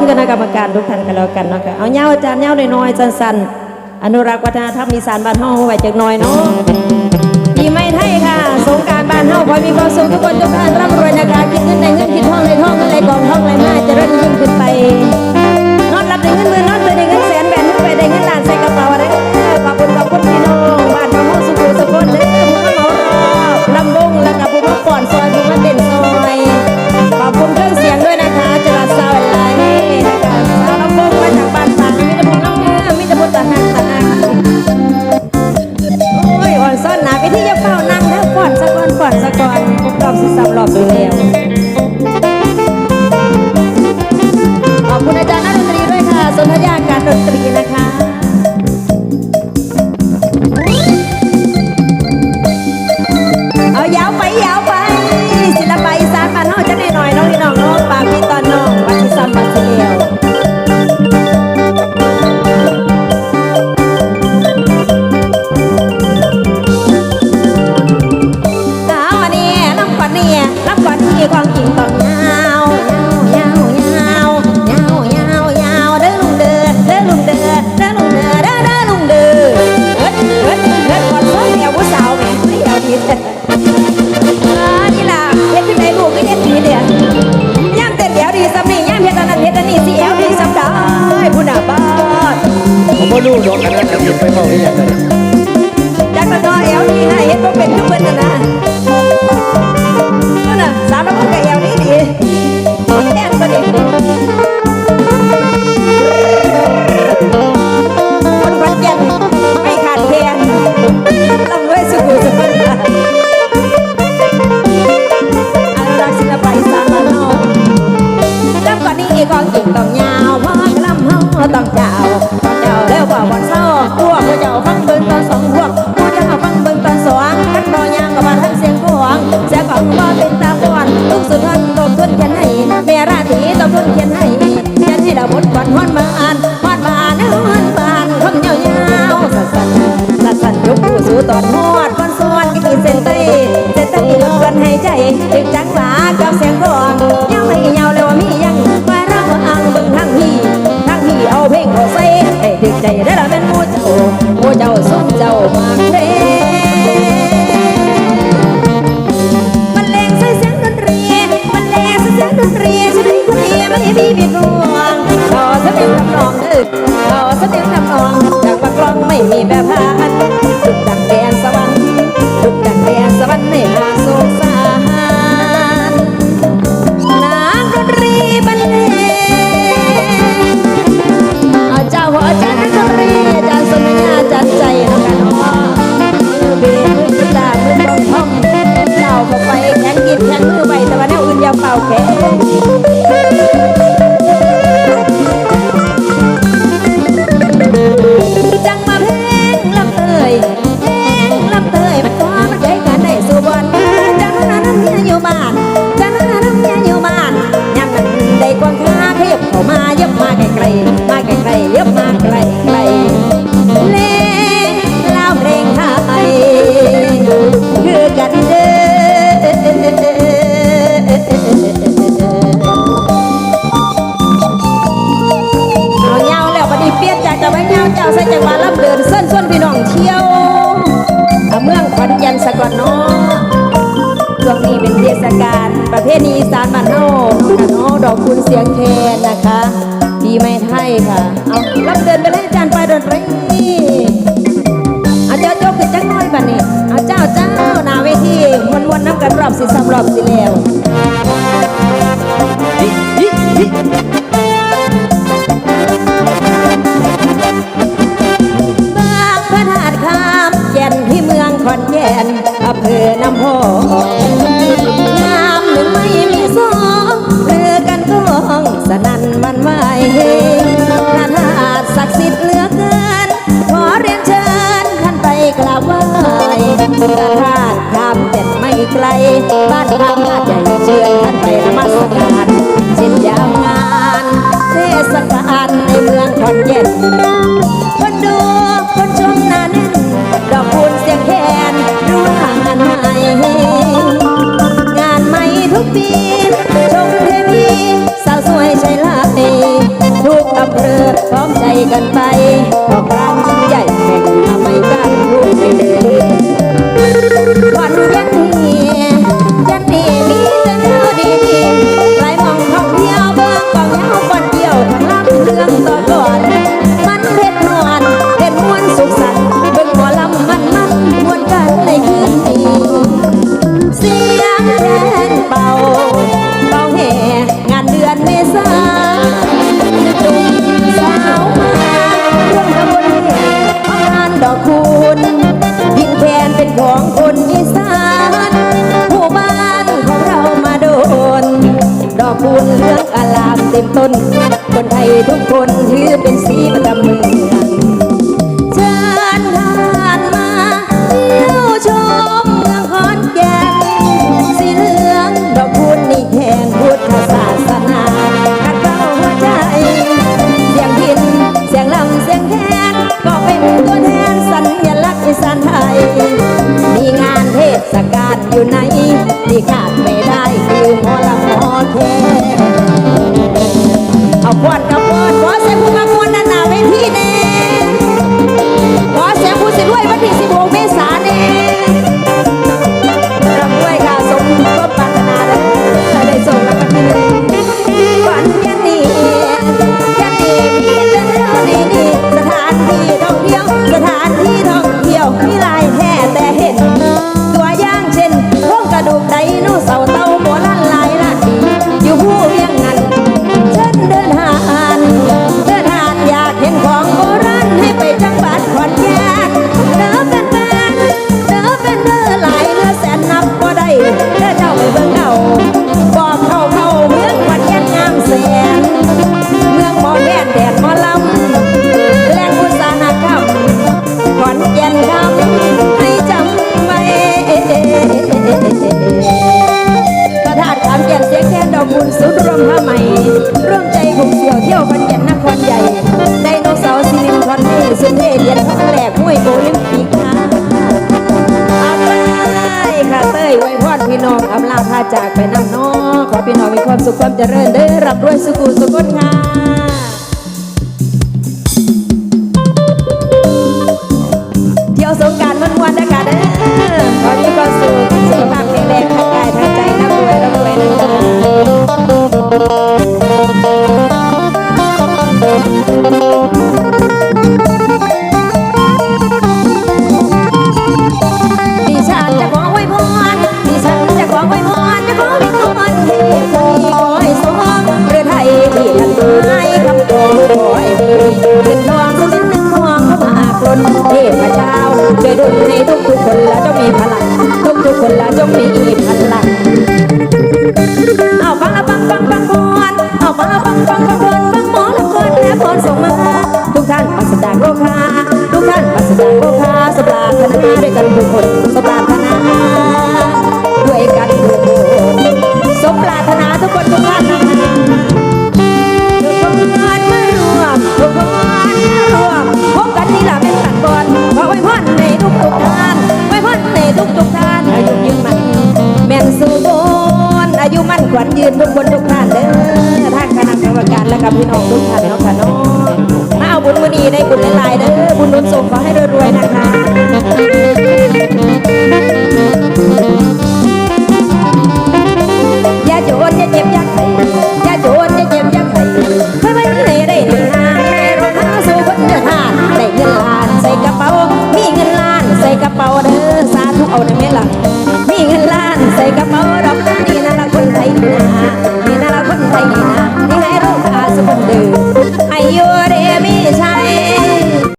คุณคณะกรรมการทุกท่านกันแล้วกันเนาะค่ะเอาเงาอาจารย์เงาน้อยๆสั้นๆ อนุรักษ์วัฒนธรรมมีสารบ้านเฮาไว้จากน้อยเนาะมีไม่ไทยค่ะ สงการบ้านเฮาขอมีความสุขทุกคนทุกท่านร่ำรวยนะคะคิดเงินในเงินคิดทองในห้องเงินไรกองทองไหลมาจะเริ่มยิ่งขึ้นไปนอนรับในเงินเมื่อนอน สิบสามรอบอยู่แล้ว รู้ดอกกันนะจะไปเฝ้าได้ยังไงจักรนอเอวดีให้เฮ็ดบ่เป็นทุกเพิ่นน่ะนะนั่นน่ะสาวน้ำมันก็เอวดีดีแน่นตัวนี้คนขอนแก่นไม่ขาดแคลนลำด้วยสุขุสุขอนุรักษ์ศิลปะอีสานบ้านเฮาลำก่อนนี้ก็กิ่งต้องยาวพราะลำเฮาต้องเจ้าเจ้า แล้วบ่วันเศร้าพวกผู้เจ้าฟังเบิ่งตอนสองพวกผู้เจ้าฟังเบิ่งตอนสองกันบ่ยางก็มาทั้งเสียงกวางเสียงของบ่เป็นตาบอนทุกสุดทนตบทุนเขียนให้แม่ราตรีตบทุนเขียนให้เขียนให้เราบทก่อนฮ้อนมาอ่านฮอนมาอ่านฮ้อนมาอ่านคำยาวๆสั่นๆสั่นยกผู้สู่ตอนฮอดวันสวนก็มีเส้นตรีเส้นตรีลดกันให้ใจถึงจังหวะกับเสียงกลอง เปลี่ยนจากจะไว้เงาเจ้าใส่จังหวะลำเดินเส้นส้นพี่น้องเที่ยวเอาเมืองขอนแก่นสะก่อนเนาะช่วงนี้เป็นเทศกาลประเพณีอีสานบ้านเฮาค่ะเนาะดอกคุณเสียงแคนนะคะปีใหม่ไทยค่ะ เอาลำเดินไปเลยอาจารย์ไปดนตรีเอาเจ้าโจกขึ้นจังน้อยบัดนี้เอาเจ้าเจ้าหน้าเวทีวนๆน้ำกันรอบสิสามรอบสิแล้ว เภอน้ำพองามหนึ่งไม่มีสองเรือกันกองสนั่นหวันไหวพระธาตุศักดิ์สิทธิ์เหลือเกิน ขอเรียนเชิญท่านไปกราบไหว้พระธาตุคามแก่นไม่ไกล บ้านคามหาใหญ่เชิญท่านไปนมัสการเช่นยามงานเทศกาลในเมืองขอนแก่นคนดูคนชมหนาแน่นดอกคูณ งานใหม่ทุกปีชมเทพีสาวสวยใจลาเตทุกอำเภอพร้อมใจกันไปออกร้านใหญ่แห่ง มีงานเทศกาล ความสุขความเจริญได้รับรวยสุขุสุขงดงามเที่ยวสงการมันวันนะคะเด้อขอมีความสุขสุขภาพ จงมีพลัน ค่พี่น้องทุกท่านเนาะค่ะน้องมาเอาบุญมือดีได้บุญหลายๆเด้อบุญนุนส่งขอให้รวยๆนะคะ